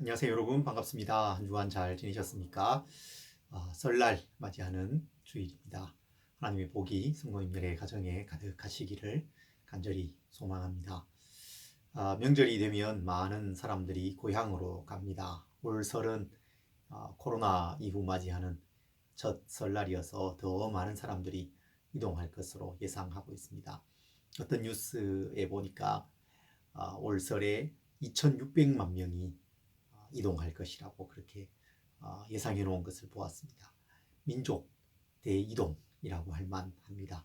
안녕하세요 여러분 반갑습니다. 한 주간 잘 지내셨습니까? 아, 설날 맞이하는 주일입니다. 하나님의 복이 성도님들의 가정에 가득하시기를 간절히 소망합니다. 아, 명절이 되면 많은 사람들이 고향으로 갑니다. 올 설은 아, 코로나 이후 맞이하는 첫 설날이어서 더 많은 사람들이 이동할 것으로 예상하고 있습니다. 어떤 뉴스에 보니까 아, 올 설에 2,600만 명이 어, 이동할 것이라고 그렇게 어, 예상해 놓은 것을 보았습니다. 민족 대이동이라고 할 만합니다.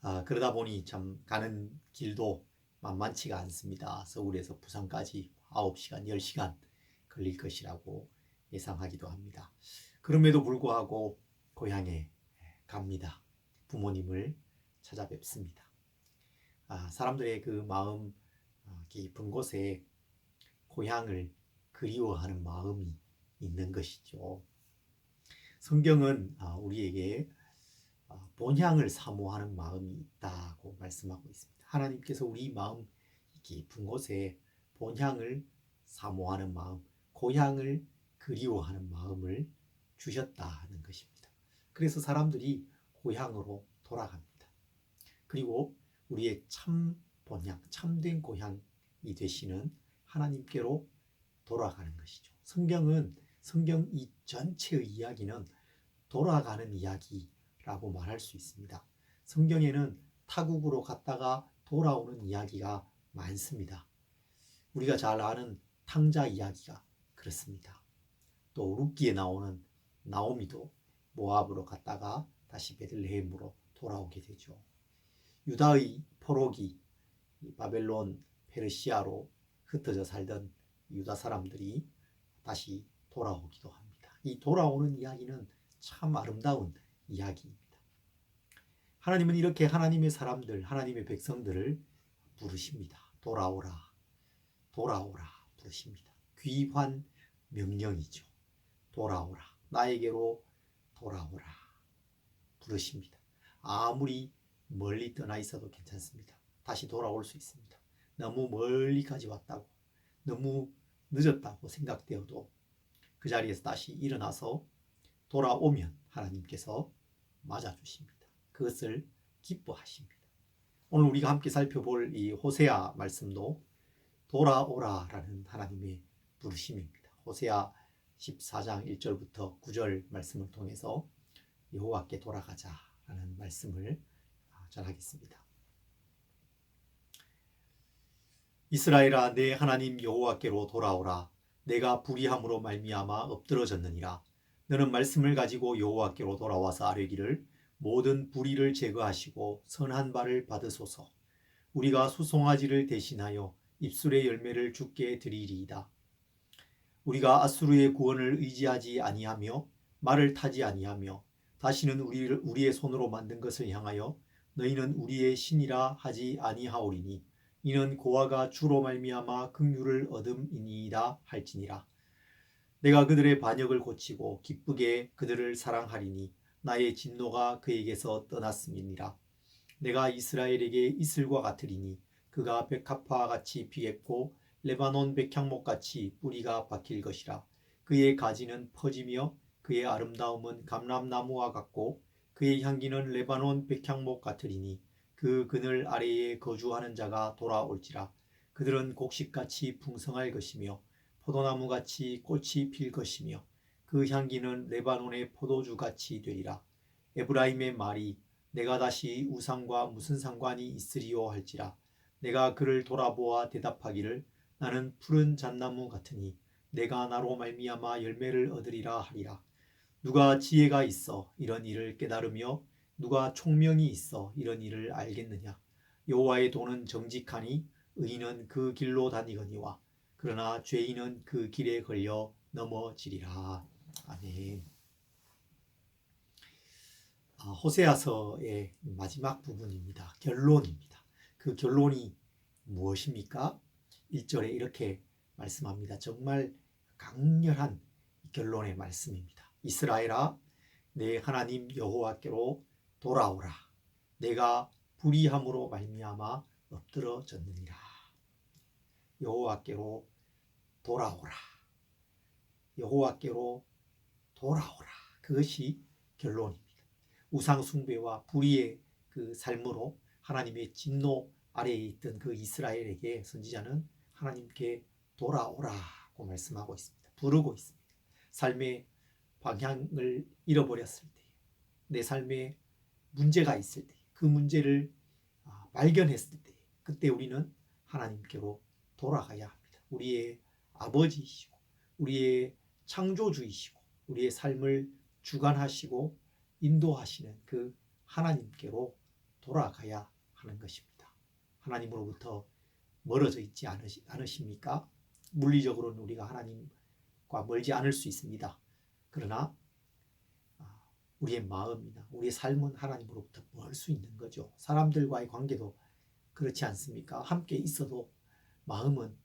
아, 그러다 보니 참 가는 길도 만만치가 않습니다. 서울에서 부산까지 9시간, 10시간 걸릴 것이라고 예상하기도 합니다. 그럼에도 불구하고 고향에 갑니다. 부모님을 찾아뵙습니다. 아, 사람들의 그 마음 어, 깊은 곳에 고향을 그리워하는 마음이 있는 것이죠. 성경은 아, 우리에게 아, 본향을 사모하는 마음이 있다고 말씀하고 있습니다. 하나님께서 우리 마음 깊은 곳에 본향을 사모하는 마음, 고향을 그리워하는 마음을 주셨다는 것입니다. 그래서 사람들이 고향으로 돌아갑니다. 그리고 우리의 참 본향, 참된 고향이 되시는 하나님께로 돌아가는 것이죠. 성경은 성경 이 전체의 이야기는 돌아가는 이야기라고 말할 수 있습니다. 성경에는 타국으로 갔다가 돌아오는 이야기가 많습니다. 우리가 잘 아는 탕자 이야기가 그렇습니다. 또 룻기에 나오는 나오미도 모압으로 갔다가 다시 베들레헴으로 돌아오게 되죠. 유다의 포로기 바벨론 페르시아로 흩어져 살던 유다 사람들이 다시 돌아오기도 합니다. 이 돌아오는 이야기는 참 아름다운 이야기입니다. 하나님은 이렇게 하나님의 사람들, 하나님의 백성들을 부르십니다. 돌아오라, 돌아오라 부르십니다. 귀환 명령이죠. 돌아오라, 나에게로 돌아오라 부르십니다. 아무리 멀리 떠나 있어도 괜찮습니다. 다시 돌아올 수 있습니다. 너무 멀리까지 왔다고, 너무 늦었다고 생각되어도 그 자리에서 다시 일어나서 돌아오면 하나님께서 맞아주십니다. 그것을 기뻐하십니다. 오늘 우리가 함께 살펴볼 이 호세아 말씀도 돌아오라라는 하나님의 부르심입니다. 호세아 14장 1절부터 9절 말씀을 통해서 여호와께 돌아가자라는 말씀을 전하겠습니다. 이스라엘아 내 하나님 여호와께로 돌아오라. 내가 불의함으로 말미암아 엎드러졌느니라. 너는 말씀을 가지고 여호와께로 돌아와서 아뢰기를 모든 불의를 제거하시고 선한 바를 받으소서. 우리가 수송아지를 대신하여 입술의 열매를 주께 드리리이다. 우리가 아수르의 구원을 의지하지 아니하며 말을 타지 아니하며 다시는 우리를 우리의 손으로 만든 것을 향하여 너희는 우리의 신이라 하지 아니하오리니 이는 고아가 주로 말미암아 긍휼을 얻음이니이다 할지니라. 내가 그들의 반역을 고치고 기쁘게 그들을 사랑하리니 나의 진노가 그에게서 떠났음이니라. 내가 이스라엘에게 이슬과 같으리니 그가 백합화 같이 피겠고 레바논 백향목 같이 뿌리가 박힐 것이라. 그의 가지는 퍼지며 그의 아름다움은 감람나무와 같고 그의 향기는 레바논 백향목 같으리니 그 그늘 아래에 거주하는 자가 돌아올지라. 그들은 곡식같이 풍성할 것이며 포도나무같이 꽃이 필 것이며 그 향기는 레바논의 포도주같이 되리라. 에브라임의 말이 내가 다시 우상과 무슨 상관이 있으리요 할지라. 내가 그를 돌아보아 대답하기를 나는 푸른 잣나무 같으니 내가 나로 말미암아 열매를 얻으리라 하리라. 누가 지혜가 있어 이런 일을 깨달으며 누가 총명이 있어 이런 일을 알겠느냐 여호와의 도는 정직하니 의인은 그 길로 다니거니와 그러나 죄인은 그 길에 걸려 넘어지리라 아멘. 아, 호세아서의 마지막 부분입니다. 결론입니다. 그 결론이 무엇입니까? 1절에 이렇게 말씀합니다. 정말 강렬한 결론의 말씀입니다. 이스라엘아 내 하나님 여호와께로 돌아오라. 내가 불의함으로 말미암아 엎드러졌느니라. 여호와께로 돌아오라. 여호와께로 돌아오라. 그것이 결론입니다. 우상 숭배와 불의의 그 삶으로 하나님의 진노 아래에 있던 그 이스라엘에게 선지자는 하나님께 돌아오라고 말씀하고 있습니다. 부르고 있습니다. 삶의 방향을 잃어버렸을 때, 내 삶에 문제가 있을 때, 그 문제를 아, 발견했을 때, 그때 우리는 하나님께로 돌아가야 합니다. 우리의 아버지이시고, 우리의 창조주이시고, 우리의 삶을 주관하시고 인도하시는 그 하나님께로 돌아가야 하는 것입니다. 하나님으로부터 멀어져 있지 않으십니까? 물리적으로는 우리가 하나님과 멀지 않을 수 있습니다. 그러나 아, 우리의 마음이나 우리의 삶은 하나님으로부터 멀 수 있는 거죠. 사람들과의 관계도 그렇지 않습니까? 함께 있어도 마음은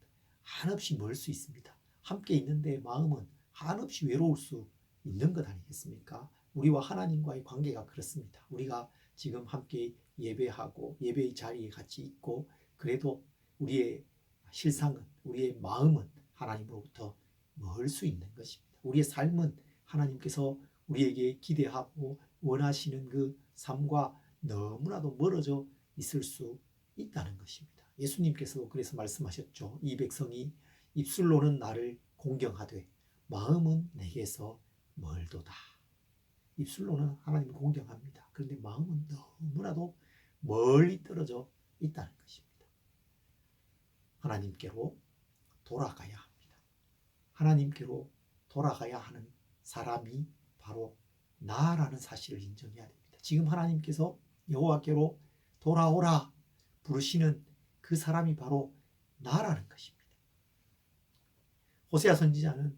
한없이 멀 수 있습니다. 함께 있는데 마음은 한없이 외로울 수 있는 것 아니겠습니까? 우리와 하나님과의 관계가 그렇습니다. 우리가 지금 함께 예배하고 예배의 자리에 같이 있고 그래도 우리의 실상은 우리의 마음은 하나님으로부터 멀 수 있는 것입니다. 우리의 삶은 하나님께서 우리에게 기대하고 원하시는 그 삶과 너무나도 멀어져 있을 수 있다는 것입니다. 예수님께서도 그래서 말씀하셨죠. 이 백성이 입술로는 나를 공경하되 마음은 내게서 멀도다. 입술로는 하나님을 공경합니다. 그런데 마음은 너무나도 멀리 떨어져 있다는 것입니다. 하나님께로 돌아가야 합니다. 하나님께로 돌아가야 하는 사람이 바로 나라는 사실을 인정해야 됩니다. 지금 하나님께서 여호와께로 돌아오라 부르시는 그 사람이 바로 나라는 것입니다. 호세아 선지자는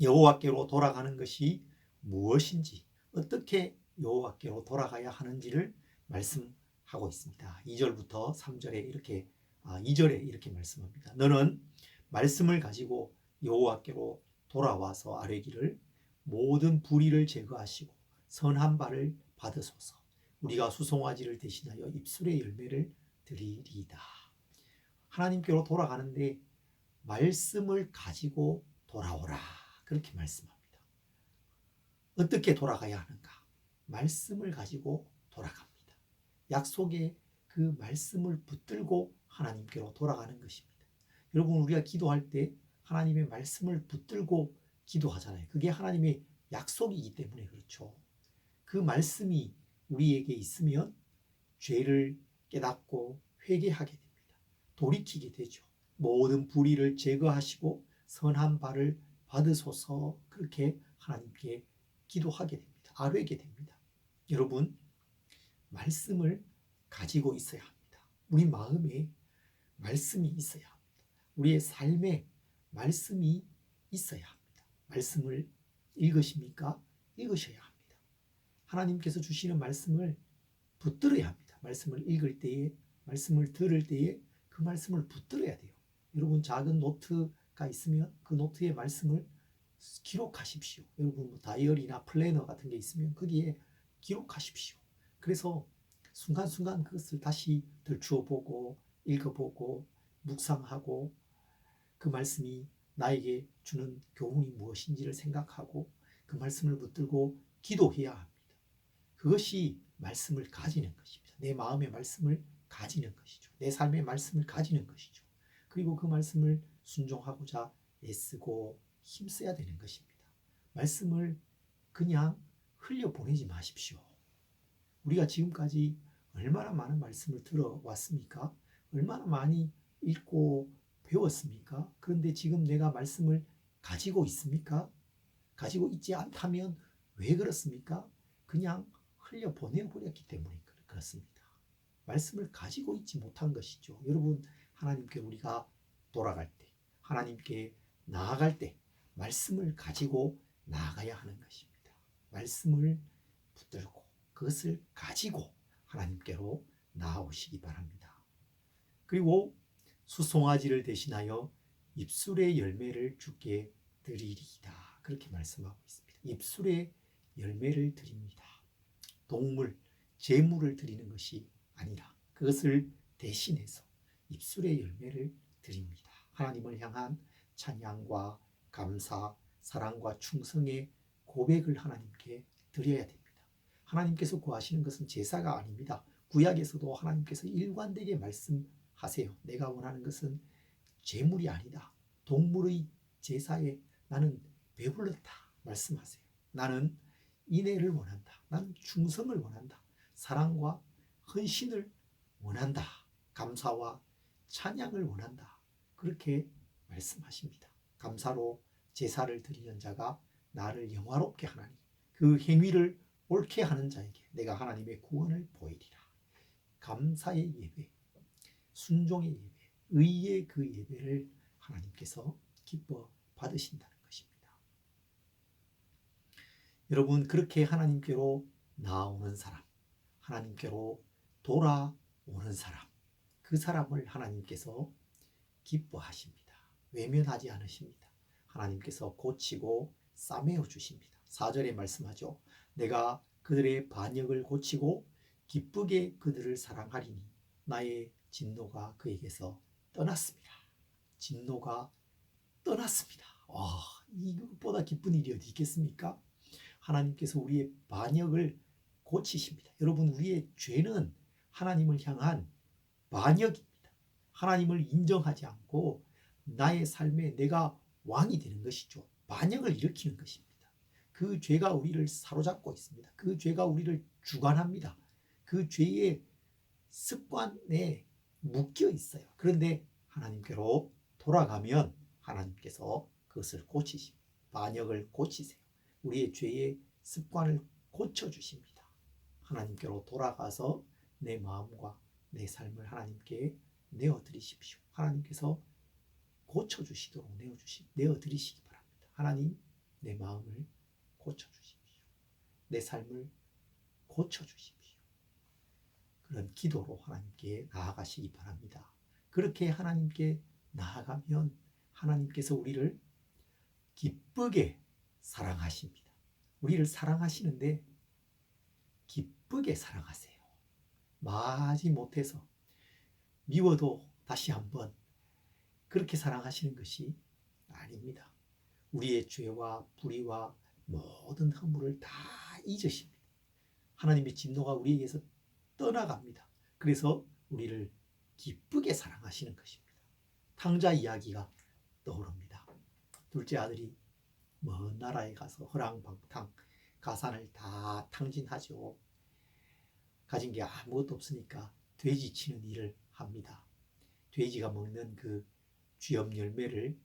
여호와께로 돌아가는 것이 무엇인지 어떻게 여호와께로 돌아가야 하는지를 말씀하고 있습니다. 2절부터 3절에 이렇게 아, 2절에 이렇게 말씀합니다. 너는 말씀을 가지고 여호와께로 돌아와서 아뢰기를 모든 불의를 제거하시고 선한 바를 받으소서. 우리가 수송아지를 대신하여 입술의 열매를 드리리이다. 하나님께로 돌아가는데 말씀을 가지고 돌아오라. 그렇게 말씀합니다. 어떻게 돌아가야 하는가? 말씀을 가지고 돌아갑니다. 약속의 그 말씀을 붙들고 하나님께로 돌아가는 것입니다. 여러분 우리가 기도할 때 하나님의 말씀을 붙들고 기도하잖아요. 그게 하나님의 약속이기 때문에 그렇죠. 그 말씀이 우리에게 있으면 죄를 깨닫고 회개하게 됩니다. 돌이키게 되죠. 모든 불의를 제거하시고 선한 바를 받으소서 그렇게 하나님께 기도하게 됩니다. 아뢰게 됩니다. 여러분 말씀을 가지고 있어야 합니다. 우리 마음에 말씀이 있어야 합니다. 우리의 삶에 말씀이 있어야 합니다. 말씀을 읽으십니까? 읽으셔야 합니다. 하나님께서 주시는 말씀을 붙들어야 합니다. 말씀을 읽을 때에, 말씀을 들을 때에 그 말씀을 붙들어야 돼요. 여러분 작은 노트가 있으면 그 노트에 말씀을 기록하십시오. 여러분 뭐 다이어리나 플래너 같은 게 있으면 거기에 기록하십시오. 그래서 순간순간 그것을 다시 들추어 보고 읽어보고 묵상하고 그 말씀이 나에게 주는 교훈이 무엇인지를 생각하고 그 말씀을 붙들고 기도해야 합니다. 그것이 말씀을 가지는 것입니다. 내 마음의 말씀을 가지는 것이죠. 내 삶의 말씀을 가지는 것이죠. 그리고 그 말씀을 순종하고자 애쓰고 힘써야 되는 것입니다. 말씀을 그냥 흘려보내지 마십시오. 우리가 지금까지 얼마나 많은 말씀을 들어왔습니까? 얼마나 많이 읽고 배웠습니까? 그런데 지금 내가 말씀을 가지고 있습니까? 가지고 있지 않다면 왜 그렇습니까? 그냥 흘려 보내버렸기 때문에 그렇습니다. 말씀을 가지고 있지 못한 것이죠. 여러분, 하나님께 우리가 돌아갈 때, 하나님께 나아갈 때, 말씀을 가지고 나아가야 하는 것입니다. 말씀을 붙들고 그것을 가지고 하나님께로 나아오시기 바랍니다. 그리고 수송아지를 대신하여 입술의 열매를 주께 드리리이다. 그렇게 말씀하고 있습니다. 입술의 열매를 드립니다. 동물, 재물을 드리는 것이 아니라 그것을 대신해서 입술의 열매를 드립니다. 하나님을 향한 찬양과 감사, 사랑과 충성의 고백을 하나님께 드려야 됩니다. 하나님께서 구하시는 것은 제사가 아닙니다. 구약에서도 하나님께서 일관되게 말씀 하세요. 내가 원하는 것은 재물이 아니다. 동물의 제사에 나는 배불렀다. 말씀하세요. 나는 인애를 원한다. 나는 충성을 원한다. 사랑과 헌신을 원한다. 감사와 찬양을 원한다. 그렇게 말씀하십니다. 감사로 제사를 드리는 자가 나를 영화롭게 하나니 그 행위를 옳게 하는 자에게 내가 하나님의 구원을 보이리라. 감사의 예배, 순종의 예배, 의의 그 예배를 하나님께서 기뻐 받으신다는 것입니다. 여러분 그렇게 하나님께로 나오는 사람, 하나님께로 돌아오는 사람, 그 사람을 하나님께서 기뻐하십니다. 외면하지 않으십니다. 하나님께서 고치고 싸매어 주십니다. 4절에 말씀하죠. 내가 그들의 반역을 고치고 기쁘게 그들을 사랑하리니 나의 진노가 그에게서 떠났습니다. 진노가 떠났습니다. 와, 이것보다 기쁜 일이 어디 있겠습니까? 하나님께서 우리의 반역을 고치십니다. 여러분, 우리의 죄는 하나님을 향한 반역입니다. 하나님을 인정하지 않고 나의 삶에 내가 왕이 되는 것이죠. 반역을 일으키는 것입니다. 그 죄가 우리를 사로잡고 있습니다. 그 죄가 우리를 주관합니다. 그 죄의 습관에 묶여 있어요. 그런데 하나님께로 돌아가면 하나님께서 그것을 고치십니다. 반역을 고치세요. 우리의 죄의 습관을 고쳐주십니다. 하나님께로 돌아가서 내 마음과 내 삶을 하나님께 내어드리십시오. 하나님께서 고쳐주시도록 내어주시, 내어드리시기 바랍니다. 하나님, 내 마음을 고쳐주십시오. 내 삶을 고쳐주십시오. 그런 기도로 하나님께 나아가시기 바랍니다. 그렇게 하나님께 나아가면 하나님께서 우리를 기쁘게 사랑하십니다. 우리를 사랑하시는데 기쁘게 사랑하세요. 마지 못해서 미워도 다시 한번 그렇게 사랑하시는 것이 아닙니다. 우리의 죄와 불의와 모든 허물을 다 잊으십니다. 하나님의 진노가 우리에게서 떠나갑니다. 그래서 우리를 기쁘게 사랑하시는 것입니다. 탕자 이야기가 떠오릅니다. 둘째 아들이 먼 나라에 가서 허랑방탕 가산을 다 탕진하죠. 가진 게 아무것도 없으니까 돼지 치는 일을 합니다. 돼지가 먹는 그 쥐염 열매를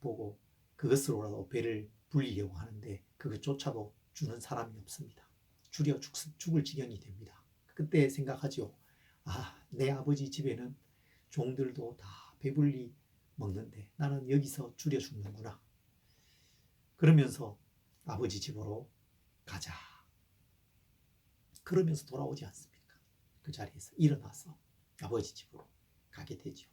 보고 그것으로라도 배를 불리려고 하는데 그것조차도 주는 사람이 없습니다. 줄여 죽, 죽을 지경이 됩니다. 그때 생각하죠. 아, 내 아버지 집에는 종들도 다 배불리 먹는데 나는 여기서 줄여 죽는구나. 그러면서 아버지 집으로 가자. 그러면서 돌아오지 않습니까? 그 자리에서 일어나서 아버지 집으로 가게 되죠.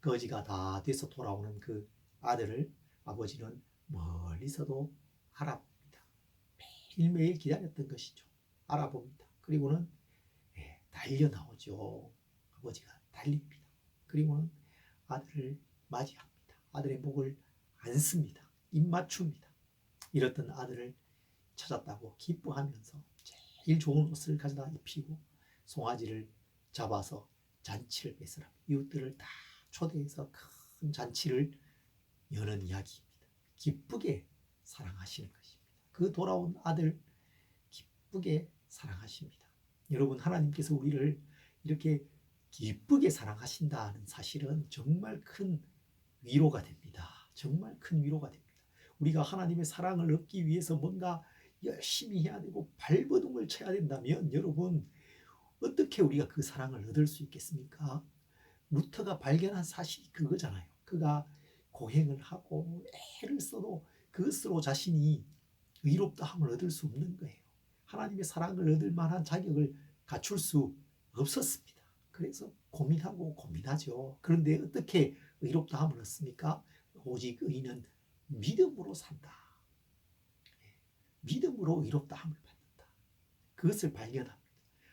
거지가 다 돼서 돌아오는 그 아들을 아버지는 멀리서도 알아봅니다. 매일매일 기다렸던 것이죠. 알아봅니다. 그리고는 예, 달려 나오죠. 아버지가 달립니다. 그리고는 아들을 맞이합니다. 아들의 목을 안습니다. 입 맞춥니다. 이렇던 아들을 찾았다고 기뻐하면서 제일 좋은 옷을 가져다 입히고 송아지를 잡아서 잔치를 베서라 이웃들을 다 초대해서 큰 잔치를 여는 이야기입니다. 기쁘게 사랑하시는 것입니다. 그 돌아온 아들 기쁘게 사랑하십니다. 여러분 하나님께서 우리를 이렇게 기쁘게 사랑하신다는 사실은 정말 큰 위로가 됩니다. 정말 큰 위로가 됩니다. 우리가 하나님의 사랑을 얻기 위해서 뭔가 열심히 해야 되고 발버둥을 쳐야 된다면 여러분 어떻게 우리가 그 사랑을 얻을 수 있겠습니까? 루터가 발견한 사실이 그거잖아요. 그가 고행을 하고 애를 써도 그것으로 자신이 의롭다함을 얻을 수 없는 거예요. 하나님의 사랑을 얻을 만한 자격을 갖출 수 없었습니다. 그래서 고민하고 고민하죠. 그런데 어떻게 의롭다 함을 얻습니까? 오직 의인은 믿음으로 산다. 믿음으로 의롭다 함을 받는다. 그것을 발견합니다.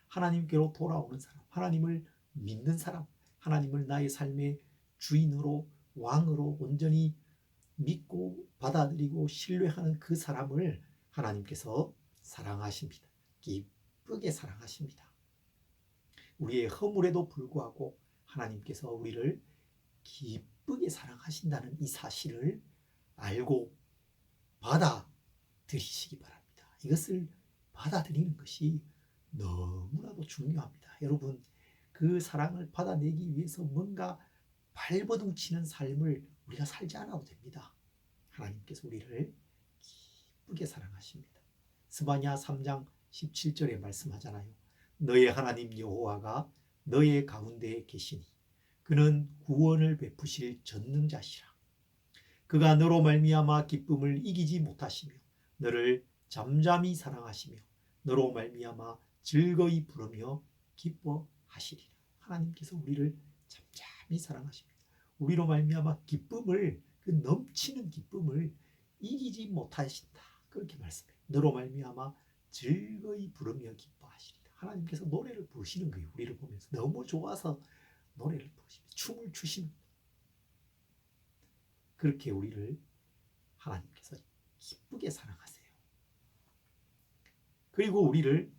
하나님께로 돌아오는 사람, 하나님을 믿는 사람, 하나님을 나의 삶의 주인으로 왕으로 온전히 믿고 받아들이고 신뢰하는 그 사람을 하나님께서 사랑하십니다. 기쁘게 사랑하십니다. 우리의 허물에도 불구하고 하나님께서 우리를 기쁘게 사랑하신다는 이 사실을 알고 받아들이시기 바랍니다. 이것을 받아들이는 것이 너무나도 중요합니다. 여러분, 그 사랑을 받아내기 위해서 뭔가 발버둥 치는 삶을 우리가 살지 않아도 됩니다. 하나님께서 우리를 기쁘게 사랑하십니다. 스바냐 3장 17절에 말씀하잖아요. 너의 하나님 여호와가 너의 가운데에 계시니 그는 구원을 베푸실 전능자시라. 그가 너로 말미암아 기쁨을 이기지 못하시며 너를 잠잠히 사랑하시며 너로 말미암아 즐거이 부르며 기뻐하시리라. 하나님께서 우리를 잠잠히 사랑하십니다. 우리로 말미암아 기쁨을 그 넘치는 기쁨을 이기지 못하신다. 그렇게 말씀해요. 너로 말미암아 즐거이 부르며 기뻐하시리라. 하나님께서 노래를 부르시는 거예요. 우리를 보면서 너무 좋아서 노래를 부르시며 춤을 추시는. 그렇게 우리를 하나님께서 기쁘게 사랑하세요. 그리고 우리를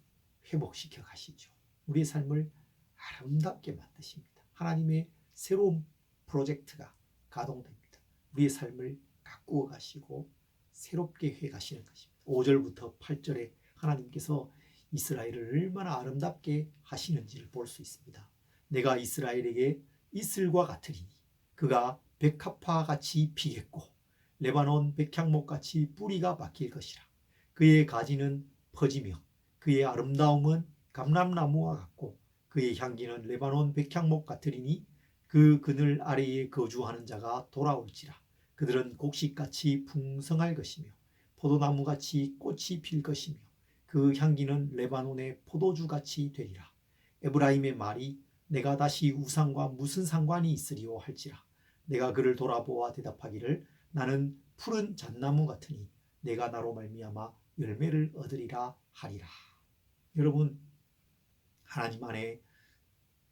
회복시켜 가시죠. 우리의 삶을 아름답게 만드십니다. 하나님의 새로운 프로젝트가 가동됩니다. 우리의 삶을 가꾸어 가시고 새롭게 해 가시는 것입니다. 5절부터 8절에 하나님께서 이스라엘을 얼마나 아름답게 하시는지를 볼 수 있습니다. 내가 이스라엘에게 이슬과 같으리니 그가 백합화 같이 피겠고 레바논 백향목 같이 뿌리가 박힐 것이라. 그의 가지는 퍼지며 그의 아름다움은 감람나무와 같고 그의 향기는 레바논 백향목 같으리니 그 그늘 아래에 거주하는 자가 돌아올지라. 그들은 곡식같이 풍성할 것이며 포도나무같이 꽃이 필 것이며 그 향기는 레바논의 포도주같이 되리라. 에브라임의 말이 내가 다시 우상과 무슨 상관이 있으리오 할지라. 내가 그를 돌아보아 대답하기를 나는 푸른 잣나무 같으니 내가 나로 말미암아 열매를 얻으리라 하리라. 여러분 하나님 안에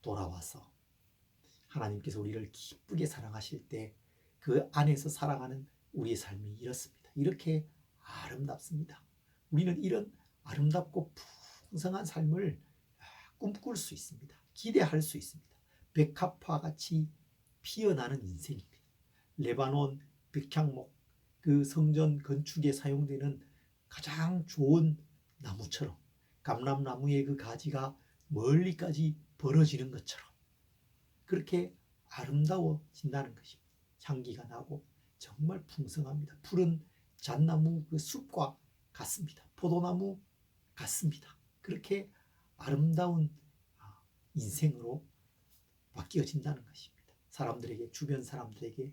돌아와서 하나님께서 우리를 기쁘게 사랑하실 때 그 안에서 살아가는 우리의 삶이 이렇습니다. 이렇게 아름답습니다. 우리는 이런 아름답고 풍성한 삶을 꿈꿀 수 있습니다. 기대할 수 있습니다. 백합화 같이 피어나는 인생입니다. 레바논 백향목 그 성전 건축에 사용되는 가장 좋은 나무처럼 감람나무의 그 가지가 멀리까지 벌어지는 것처럼 그렇게 아름다워진다는 것입니다. 향기가 나고 정말 풍성합니다. 푸른 잣나무 그 숲과 같습니다. 포도나무 같습니다. 그렇게 아름다운 아, 인생으로 바뀌어진다는 것입니다. 사람들에게 주변 사람들에게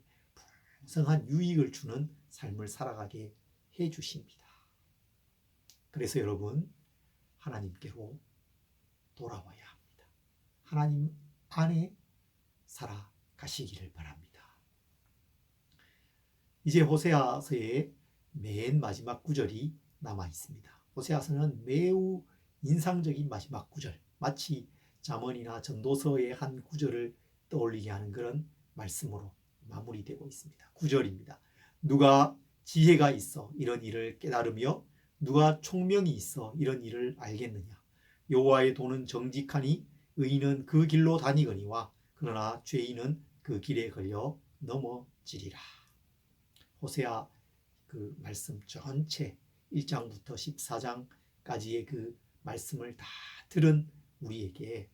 풍성한 유익을 주는 삶을 살아가게 해 주십니다. 그래서 여러분 하나님께로 돌아와야 합니다. 하나님 안에 살아가시기를 바랍니다. 이제 호세아서의 맨 마지막 구절이 남아 있습니다. 호세아서는 매우 인상적인 마지막 구절, 마치 잠언이나 전도서의 한 구절을 떠올리게 하는 그런 말씀으로 마무리되고 있습니다. 구절입니다. 누가 지혜가 있어 이런 일을 깨달으며 누가 총명이 있어 이런 일을 알겠느냐? 여호와의 도는 정직하니 의인은 그 길로 다니거니와 그러나 죄인은 그 길에 걸려 넘어지리라. 호세아 그 말씀 전체 1장부터 14장까지의 그 말씀을 다 들은 우리에게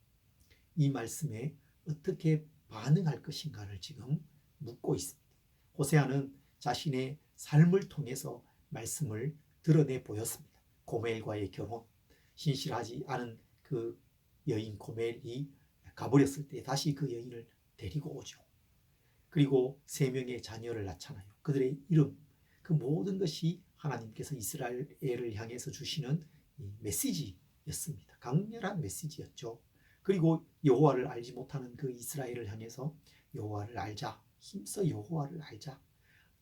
이 말씀에 어떻게 반응할 것인가를 지금 묻고 있습니다. 호세아는 자신의 삶을 통해서 말씀을 드러내 보였습니다. 고멜과의 결혼, 신실하지 않은 그 여인 고멜이 가버렸을 때 다시 그 여인을 데리고 오죠. 그리고 세 명의 자녀를 낳잖아요. 그들의 이름, 그 모든 것이 하나님께서 이스라엘을 향해서 주시는 메시지였습니다. 강렬한 메시지였죠. 그리고 여호와를 알지 못하는 그 이스라엘을 향해서 여호와를 알자. 힘써 여호와를 알자.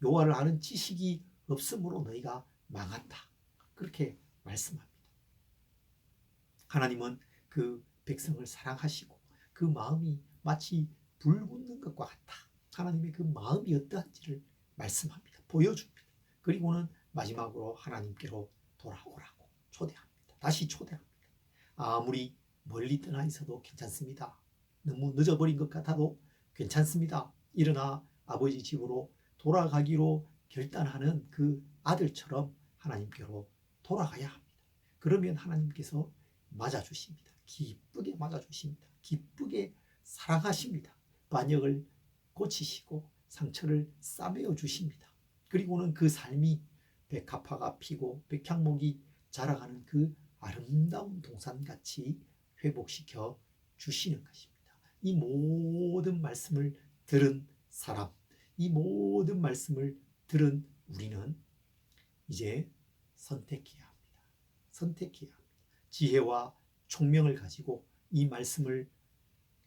여호와를 아는 지식이 없으므로 너희가 망한다. 그렇게 말씀합니다. 하나님은 그 백성을 사랑하시고 그 마음이 마치 불 붙는 것과 같다. 하나님의 그 마음이 어떠한지를 말씀합니다. 보여줍니다. 그리고는 마지막으로 하나님께로 돌아오라고 초대합니다. 다시 초대합니다. 아무리 멀리 떠나 있어도 괜찮습니다. 너무 늦어버린 것 같아도 괜찮습니다. 일어나 아버지 집으로 돌아가기로 결단하는 그 아들처럼 하나님께로 돌아가야 합니다. 그러면 하나님께서 맞아주십니다. 기쁘게 맞아주십니다. 기쁘게 사랑하십니다. 반역을 고치시고 상처를 싸매어 주십니다. 그리고는 그 삶이 백합화가 피고 백향목이 자라가는 그 아름다운 동산같이 회복시켜 주시는 것입니다. 이 모든 말씀을 들은 사람, 이 모든 말씀을 들은 우리는 이제 선택해야 합니다. 선택해야 합니다. 지혜와 총명을 가지고 이 말씀을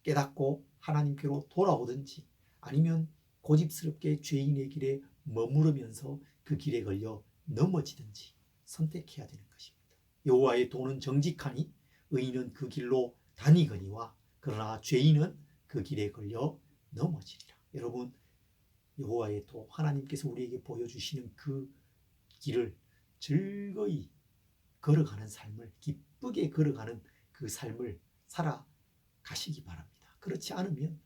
깨닫고 하나님께로 돌아오든지 아니면 고집스럽게 죄인의 길에 머무르면서 그 길에 걸려 넘어지든지 선택해야 되는 것입니다. 여호와의 도는 정직하니 의인은 그 길로 다니거니와 그러나 죄인은 그 길에 걸려 넘어지리라. 여러분 여호와의 도 하나님께서 우리에게 보여주시는 그 길을 즐거이 걸어가는 삶을 기쁘게 걸어가는 그 삶을 살아 가시기 바랍니다. 그렇지 않으면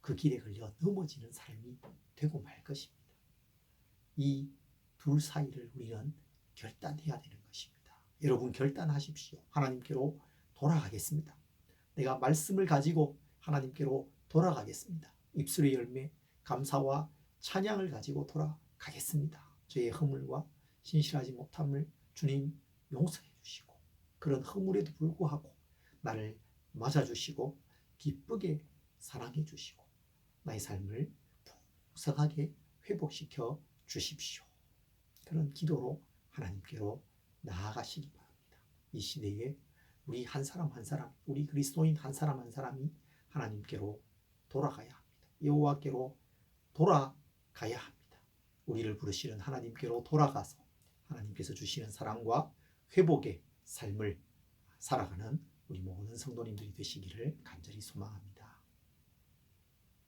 그 길에 걸려 넘어지는 삶이 되고 말 것입니다. 이 둘 사이를 우리는 결단해야 되는 것입니다. 여러분 결단하십시오. 하나님께로 돌아가겠습니다. 내가 말씀을 가지고 하나님께로 돌아가겠습니다. 입술의 열매, 감사와 찬양을 가지고 돌아가겠습니다. 저의 허물과 신실하지 못함을 주님 용서해 주시고 그런 허물에도 불구하고 나를 맞아 주시고 기쁘게 사랑해 주시고 나의 삶을 풍성하게 회복시켜 주십시오. 그런 기도로 하나님께로 나아가시기 바랍니다. 이 시대에 우리 한 사람 한 사람, 우리 그리스도인 한 사람 한 사람이 하나님께로 돌아가야 합니다. 여호와께로 돌아가야 합니다. 우리를 부르시는 하나님께로 돌아가서 하나님께서 주시는 사랑과 회복의 삶을 살아가는 우리 모든 성도님들이 되시기를 간절히 소망합니다.